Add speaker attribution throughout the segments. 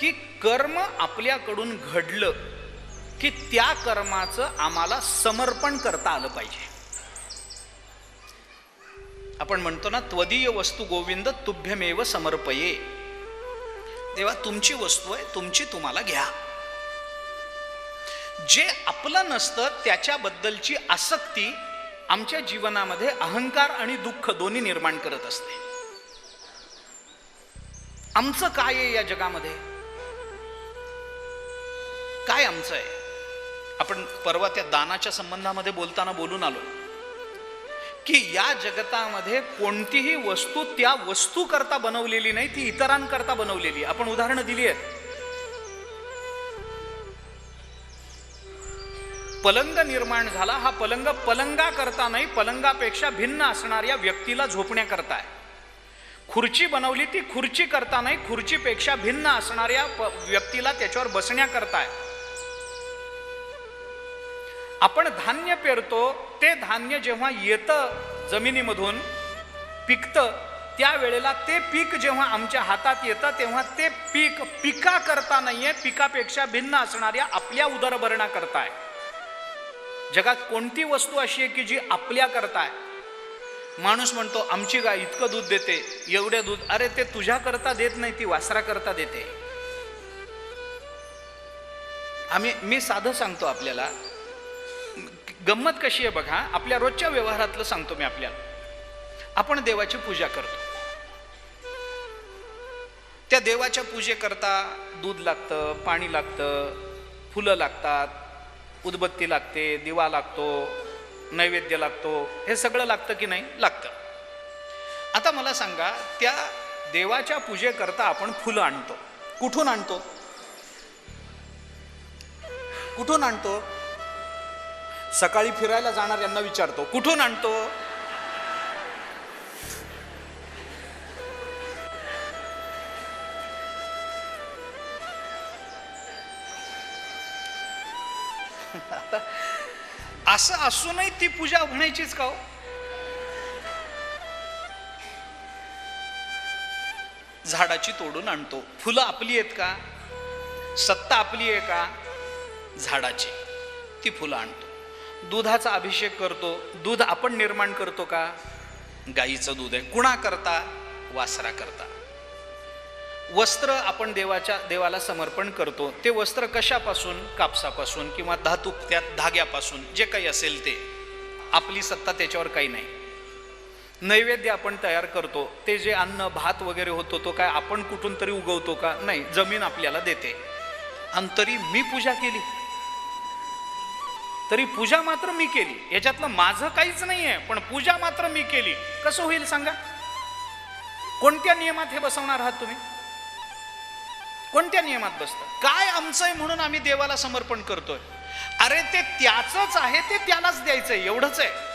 Speaker 1: की कर्म आपल्याकडून घडलं की त्या कर्माचं आम्हाला समर्पण करता आलं पाहिजे. आपण म्हणतो ना त्वदीय वस्तू गोविंद तुभ्यमेव समर्पये. तेव्हा तुमची वस्तू आहे तुमची तुम्हाला घ्या. जे आपलं नसतं त्याच्याबद्दलची आसक्ती आमच्या जीवनामध्ये अहंकार आणि दुःख दोन्ही निर्माण करत असते. आमचं काय आहे या जगामध्ये? काय आमचं आहे आपण परवा त्या दानाच्या संबंधामध्ये बोलताना बोलून आलो. की या जगतामध्ये कोणतीही वस्तू त्या वस्तू करता बनवलेली नाही ती इतरांकरता बनवलेली आपण उदाहरणं दिली आहेत. पलंग निर्माण झाला हा पलंग पलंगा करता नाही पलंगापेक्षा भिन्न असणाऱ्या व्यक्तीला झोपण्याकरता आहे. खुर्ची बनवली ती खुर्ची करता नाही खुर्चीपेक्षा भिन्न असणाऱ्या व्यक्तीला त्याच्यावर बसण्याकरता आहे. आपण धान्य पेरतो ते धान्य जेव्हा येतं जमिनीमधून पिकतं त्यावेळेला ते पीक जेव्हा आमच्या हातात येतं तेव्हा ते पीक पिका करता नाहीये पिकापेक्षा भिन्न असणाऱ्या आपल्या उदरभरणा करताय. जगात कोणती वस्तू अशी आहे की जी आपल्या करताय? माणूस म्हणतो आमची गाय इतकं दूध देते एवढे दूध. अरे ते तुझ्या करता देत नाही ती वासरा करता देते. आम्ही मी साधं सांगतो आपल्याला गंमत कशी आहे बघा आपल्या रोजच्या व्यवहारातलं सांगतो मी आपल्याला. आपण देवाची पूजा करतो. त्या देवाच्या पूजेकरता दूध लागतं पाणी लागतं फुलं लागतात उदबत्ती लागते दिवा लागतो नैवेद्य लागतो हे सगळं लागतं की नाही? लागतं. आता मला सांगा त्या देवाच्या पूजेकरता आपण फुलं आणतो. कुठून आणतो? कुठून आणतो? सकाळी फिरायला जाणाऱ्यांना विचारतो कुठून आणतो? असं असूनही ती पूजा म्हणायचीच का हो? झाडाची तोडून आणतो. फुलं आपली आहेत का? सत्ता आपली आहे का? झाडाची. ती फुलं आणतो. दुधाचा अभिषेक करतो. दूध आपण निर्माण करतो का? गाईचं दूध आहे. कुणा करता वासरा करता. वस्त्र आपण देवाच्या देवाला समर्पण करतो. ते वस्त्र कशापासून? कापसापासून किंवा धातू त्यात धाग्यापासून? जे काही असेल ते. आपली सत्ता त्याच्यावर काही नाही. नैवेद्य आपण तयार करतो. ते जे अन्न भात वगैरे होतो तो काय आपण कुठून तरी उगवतो का? नाही. जमीन आपल्याला देते. आणि तरी मी पूजा केली. तरी पूजा मात्र मी केली. याच्यातलं माझं काहीच नाही आहे पण पूजा मात्र मी केली. कसं होईल सांगा? कोणत्या नियमात हे बसवणार आहात तुम्ही? कोणत्या नियमात बसतं? काय आमचं आहे म्हणून आम्ही देवाला समर्पण करतोय? अरे ते त्याचंच आहे ते त्यालाच द्यायचंय एवढंच आहे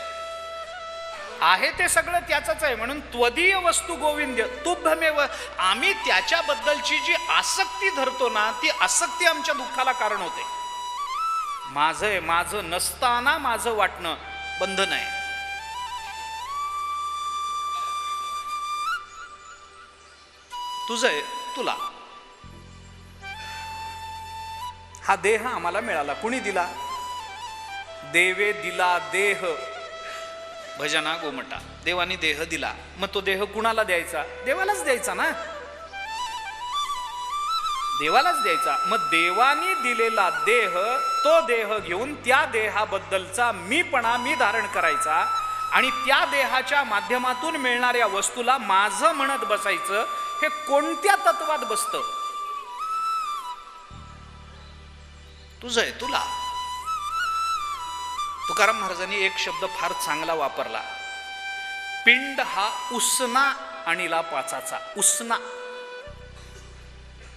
Speaker 1: आहे ते सगळं त्याचंच आहे म्हणून त्वदीय वस्तू गोविंद तुभमेव आम्ही त्याच्याबद्दलची जी आसक्ती धरतो ना ती आसक्ती आमच्या दुःखाला कारण होते. माझं आहे माझं नसताना माझं वाटणं बंधन आहे. तुझं आहे तुला. हा देह आम्हाला मिळाला. कुणी दिला? देवे दिला देह. भजना गोमटा. देवाने देह दिला. मग तो देह कुणाला द्यायचा? देवालाच द्यायचा ना? देवालाच द्यायचा. मग देवानी दिलेला देह तो देह घेऊन त्या देहाबद्दलचा मीपणा मी धारण करायचा आणि त्या देहाच्या माध्यमातून मिळणाऱ्या वस्तूला माझं म्हणत बसायचं हे कोणत्या तत्वात बसतं? तुझं आहे तुला. तुकाराम महाराजांनी एक शब्द फार चांगला वापरला. पिंड हा उसना आणिला पाचाचा. उसना.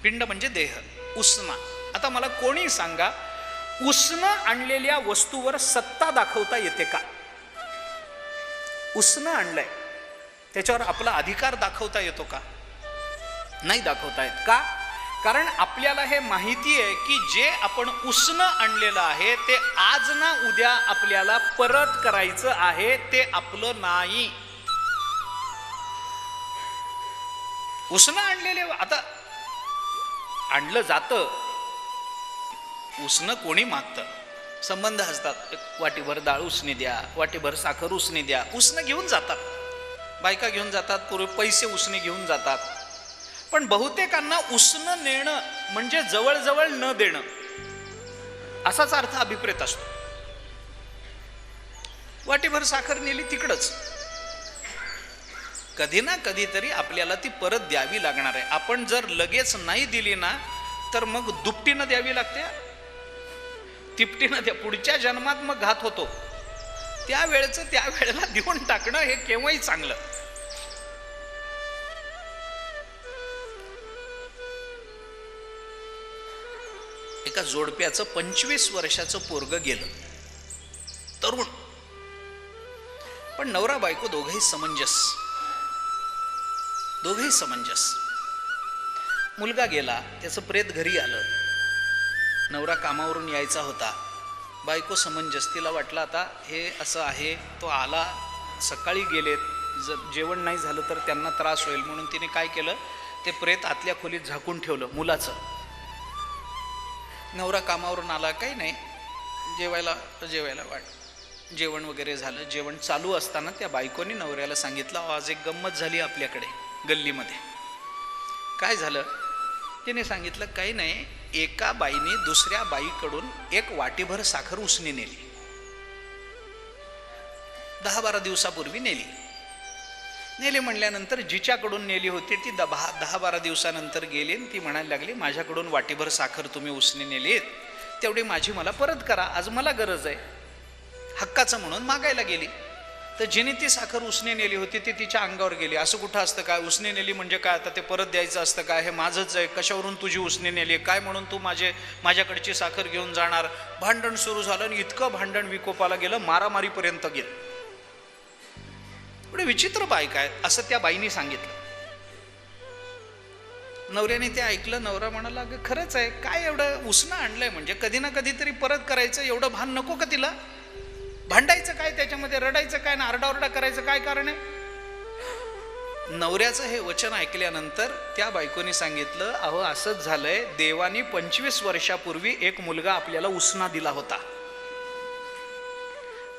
Speaker 1: पिंड म्हणजे देह उसना आता मला कोणी सांगा उष्ण आणलेल्या वस्तूवर सत्ता दाखवता येते का? उष्ण आणलंय त्याच्यावर आपला अधिकार दाखवता येतो का? नाही दाखवता येत. का? कारण आपल्याला हे माहिती आहे की जे आपण उष्ण आणलेलं आहे ते आज ना उद्या आपल्याला परत करायचं आहे ते आपलं नाही. उष्ण आणलेले आता आणलं जातं उसणं कोणी मागतं? संबंध असतात. वाटीभर डाळ उसने द्या वाटीभर साखर उसणी द्या. उसणं घेऊन जातात. बायका घेऊन जातात पूर्वी पैसे उसने घेऊन जातात. पण बहुतेकांना उसणं नेणं म्हणजे जवळजवळ न देणं. असाच अर्थ अभिप्रेत असतो. वाटीभर साखर नेली तिकडंच. कधी ना कधीतरी आपल्याला ती परत द्यावी लागणार आहे. आपण जर लगेच नाही दिली ना तर मग दुपटीनं द्यावी लागते. तिपटीनं द्या पुढच्या जन्मात मग घात होतो. त्या त्यावेळेला देऊन टाकणं हे केव्हाही चांगलं. एका जोडप्याचं पंचवीस वर्षाचं पोरग गेलं. तरुण. पण नवरा बायको दोघही समंजस. दोघेही समंजस. मुलगा गेला त्याचं प्रेत घरी आलं. नवरा कामावरून यायचा होता. बायको समंजस तिला वाटलं आता हे असं आहे तो आला सकाळी गेलेत जर जेवण नाही झालं तर त्यांना त्रास होईल. म्हणून तिने काय केलं ते प्रेत आतल्या खोलीत झाकून ठेवलं मुलाचं. नवरा कामावरून आला काही नाही जेवायला जेवायला वाट जेवण वगैरे झालं. जेवण चालू असताना त्या बायकोनी नवऱ्याला सांगितलं आज एक गंमत झाली आपल्याकडे. गल्लीमध्ये. काय झालं? तिने सांगितलं काही नाही एका बाईने दुसऱ्या बाईकडून एक वाटीभर साखर उसने नेली. दहा बारा दिवसापूर्वी नेली. नेली म्हणल्यानंतर जिच्याकडून नेली होती ती दहा दहा बारा दिवसानंतर गेली आणि ती म्हणायला लागली माझ्याकडून वाटीभर साखर तुम्ही उसने नेलीत. तेवढी माझी मला परत करा आज मला गरज आहे. हक्काचं म्हणून मागायला गेली. तर जिने ती साखर उसने नेली होती ती तिच्या अंगावर गेली. असं कुठं असतं काय उसने नेली म्हणजे काय? आता ते परत द्यायचं असतं काय हे माझंच आहे. कशावरून तुझी उसने नेली? काय म्हणून तू माझे माझ्याकडची साखर घेऊन जाणार? भांडण सुरू झालं आणि इतकं भांडण विकोपाला गेलं मारामारीपर्यंत गेलं. एवढे विचित्र बायक आहे असं त्या बाईने सांगितलं. नवऱ्याने ते ऐकलं नवरा म्हणाला अगं खरंच आहे. काय एवढं उसणं आणलंय म्हणजे? कधी ना कधीतरी परत करायचं एवढं भान नको का तिला? भांडायचं काय त्याच्यामध्ये रडायचं काय ना आरडाओरडा करायचं काय कारण आहे? नवऱ्याचं हे वचन ऐकल्यानंतर त्या बायकोनी सांगितलं अहो असंच झालंय. देवानी पंचवीस वर्षापूर्वी एक मुलगा आपल्याला उसना दिला होता.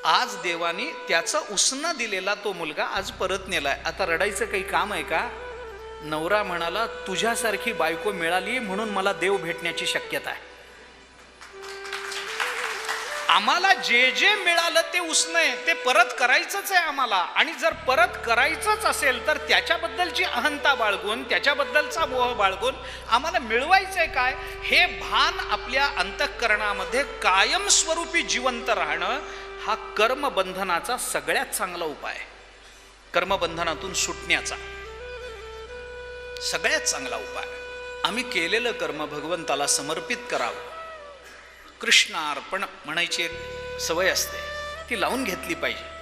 Speaker 1: आज देवानी त्याचा उसना दिलेला तो मुलगा आज परत नेलाय. आता रडायचं काही काम आहे का? नवरा म्हणाला तुझ्यासारखी बायको मिळाली म्हणून मला देव भेटण्याची शक्यता आहे. आम्हाला जे जे मिळालं ते उसणं आहे ते परत करायचंच आहे आम्हाला. आणि जर परत करायचंच असेल तर त्याच्याबद्दलची अहंता बाळगून त्याच्याबद्दलचा मोह बाळगून आम्हाला मिळवायचं आहे काय? हे भान आपल्या अंतःकरणामध्ये कायमस्वरूपी जिवंत राहणं हा कर्मबंधनाचा सगळ्यात चांगला उपाय कर्मबंधनातून सुटण्याचा सगळ्यात चांगला उपाय आम्ही केलेलं कर्म भगवंताला समर्पित करावं. कृष्णार्पण म्हणायची एक सवय असते. ती लावून घेतली पाहिजे.